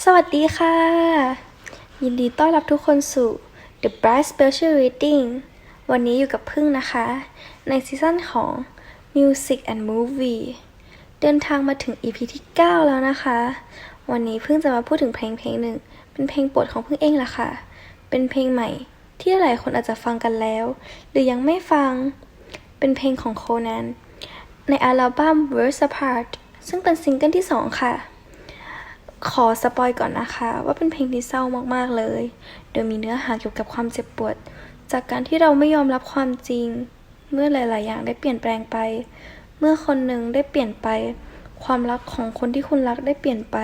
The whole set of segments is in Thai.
สวัสดีค่ะ ยินดีต้อนรับทุกคนสู่ The Bright Special Reading วันนี้อยู่กับพึ่งนะคะ ในซีซั่นของ Music and Movie เดินทางมาถึง EP ที่ 9 แล้วนะคะ วันนี้พึ่งจะมาพูดถึงเพลงเพลงหนึ่ง เป็นเพลงโปรดของพึ่งเองล่ะค่ะ เป็นเพลงใหม่ที่หลายคนอาจจะฟังกันแล้ว หรือยังไม่ฟัง เป็นเพลงของโคนันในอัลบั้ม Words Apart ซึ่งเป็นซิงเกิลที่ 2 ค่ะ ขอสปอยก่อนนะคะ ว่าเป็นเพลงที่เศร้ามากๆเลย โดยมีเนื้อหาเกี่ยวกับความเจ็บปวด จากการที่เราไม่ยอมรับความจริง เมื่อหลายๆ อย่างได้เปลี่ยนแปลงไป เมื่อคนหนึ่งได้เปลี่ยนไป ความรักของคนที่คุณรักได้เปลี่ยนไป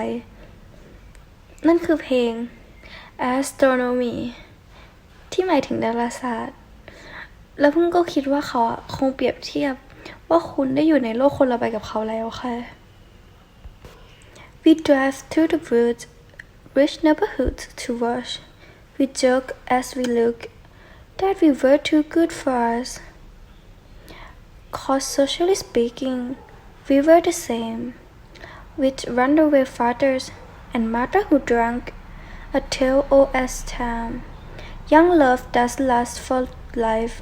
นั่นคือเพลง astronomy ที่หมายถึงดาราศาสตร์ แล้วเพิ่งก็คิดว่าเขาคงเปรียบเทียบว่าคุณได้อยู่ในโลกคนละใบกับเขาแล้วค่ะ We drive through the woods, rich neighborhoods to watch. We joke as we look that we were too good for us. Cause socially speaking, we were the same, with runaway fathers and mother who drank a till old as time. Young love does last for life,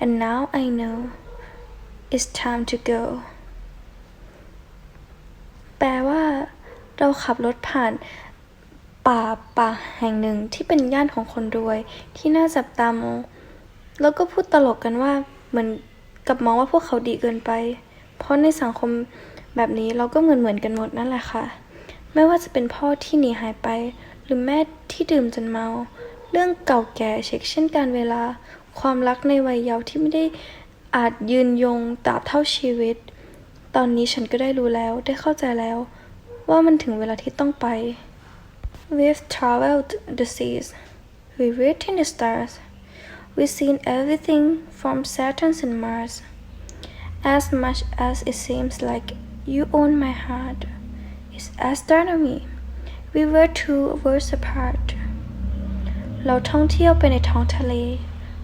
and now I know it's time to go. แปลว่า เราขับรถผ่านป่าป่าแห่งหนึ่งที่เป็นย่านของคนรวย ที่น่าจับตามอง แล้วก็พูดตลกกันว่าเหมือนกับมองว่าพวกเขาดีเกินไป เพราะในสังคมแบบนี้เราก็เหมือนเหมือนกันหมดนั่นแหละค่ะ ไม่ว่าจะเป็นพ่อที่หนีหายไป หรือแม่ที่ดื่มจนเมา เรื่องเก่าแก่เช็คเช่นการเวลา ความรักในวัยเยาว์ที่ไม่ได้อาจยืนยงตราบเท่าชีวิต ตอนนี้ฉันก็ได้รู้แล้วได้เข้าใจแล้ว ว่ามันถึงเวลาที่ต้องไป We've traveled the seas We've written the stars We've seen everything from Saturn and Mars As much as it seems like you own my heart It's astronomy We were two worlds apart เราท่องเที่ยวไปในท้องทะเล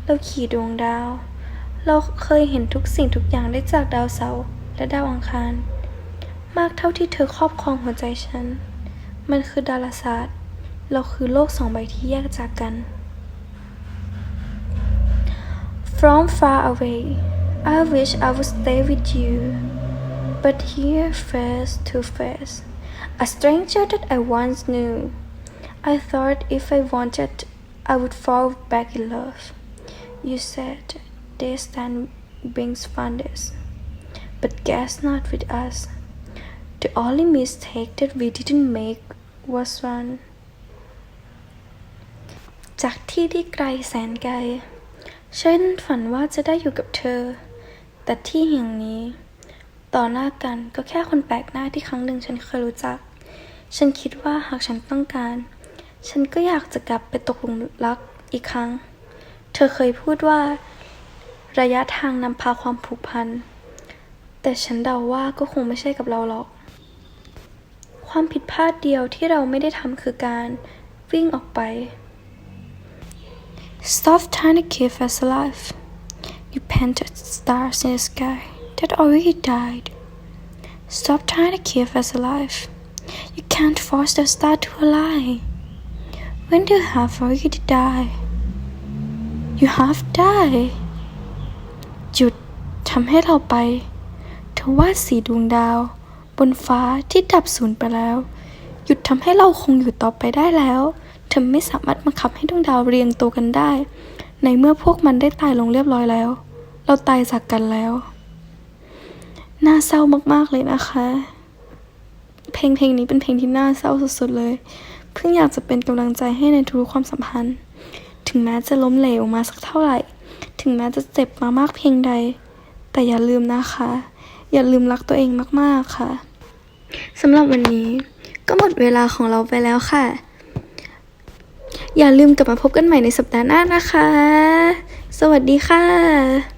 เราขี่ดวงดาว เราเคยเห็นทุกสิ่งทุกอย่างได้จากดาวเสาร์และดาวอังคาร มากเท่าที่เธอครอบครองหัวใจฉัน มันคือดาราศาสตร์ เราคือโลกสองใบที่แยกจากกัน From far away I wish I would stay with you but here face to face a stranger that I once knew I thought if I wanted I would fall back in love You said distance brings fondness but guess not with us The only mistake that we didn't make was one จากที่ที่ไกลแสนไกล ฉันฝันว่าจะได้อยู่กับเธอ แต่ที่แห่งนี้ ต่อหน้ากันก็แค่คนแปลกหน้าที่ครั้งหนึ่งฉันเคยรู้จัก ฉันคิดว่าหากฉันต้องการ ฉันก็อยากจะกลับไปตกหลุมรักอีกครั้ง เธอเคยพูดว่า ระยะทางนำพาความผูกพัน แต่ฉันเดาว่าก็คงไม่ใช่กับเราหรอก ความผิดพลาดเดียวที่เราไม่ได้ทำคือการวิ่งออกไป Stop trying to keep us alive. You painted stars in the sky that already died. Stop trying to keep us alive. You can't force the star to align. When you have already died, you have died. หยุดทำให้เราไปเธอวาสีดวงดาว บนฟ้าที่ดับสูญไปแล้ว หยุดทำให้เราคงอยู่ต่อไปได้แล้ว เธอไม่สามารถบังคับให้ดวงดาวเรียงตัวกันได้ ในเมื่อพวกมันได้ตายลงเรียบร้อยแล้ว เราตายจากกันแล้ว น่าเศร้ามากๆเลยนะคะ เพลงเพลงนี้เป็นเพลงที่น่าเศร้าสุดๆเลย เพิ่งอยากจะเป็นกำลังใจให้ในทุกความสัมพันธ์ ถึงแม้จะล้มเหลวมาสักเท่าไหร่ ถึงแม้จะเจ็บมามากเพียงใด แต่อย่าลืมนะคะ อย่าลืมรักตัวเองมากๆค่ะสำหรับวันนี้ก็หมดเวลาของเราไปแล้วค่ะ อย่าลืมกลับมาพบกันใหม่ในสัปดาห์หน้านะคะ สวัสดีค่ะ